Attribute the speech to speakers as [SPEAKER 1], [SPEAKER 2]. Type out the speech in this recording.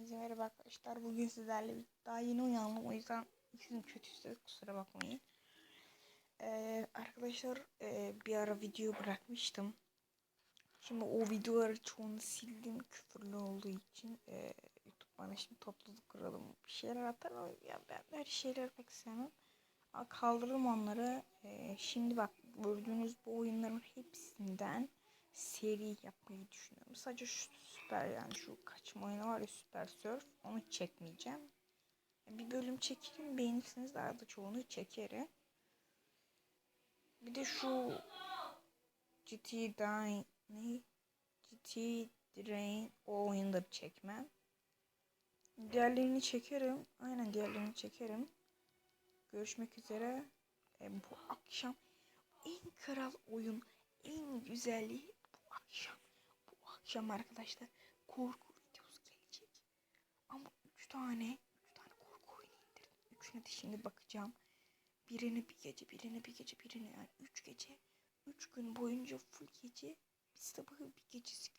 [SPEAKER 1] Hepinize merhaba arkadaşlar. Bugün sizlerle daha yeni uyandım. O yüzden yüzüm kötüyse kusura bakmayın. Ee, arkadaşlar e, bir ara video bırakmıştım. Şimdi o videoları çoğunu sildim küfürlü olduğu için. E, YouTube bana şimdi topluluk kuralım bir şeyler atar ama ya ben her şeyleri pek sevmem. Ama kaldırdım onları. E, şimdi bak gördüğünüz bu oyunların hepsinden seri yapmayı düşünüyorum. Sadece şu süper yani şu kaçma oyunu var ya süper surf onu çekmeyeceğim. Bir bölüm çekerim beğenirseniz daha da çoğunu çekerim. Bir de şu GT Drain ne? GT Drain o oyunları çekmem. Diğerlerini çekerim. Aynen diğerlerini çekerim. Görüşmek üzere. E, bu akşam en kral oyun, en güzelliği bu akşam. Bu akşam arkadaşlar korku videosu gelecek. Ama üç tane, üç tane korku oyunu indirdim. Üçüne de şimdi bakacağım. Birini bir gece, birini bir gece, birini yani üç gece. Üç gün boyunca full gece. Bir sabahı bir gecesi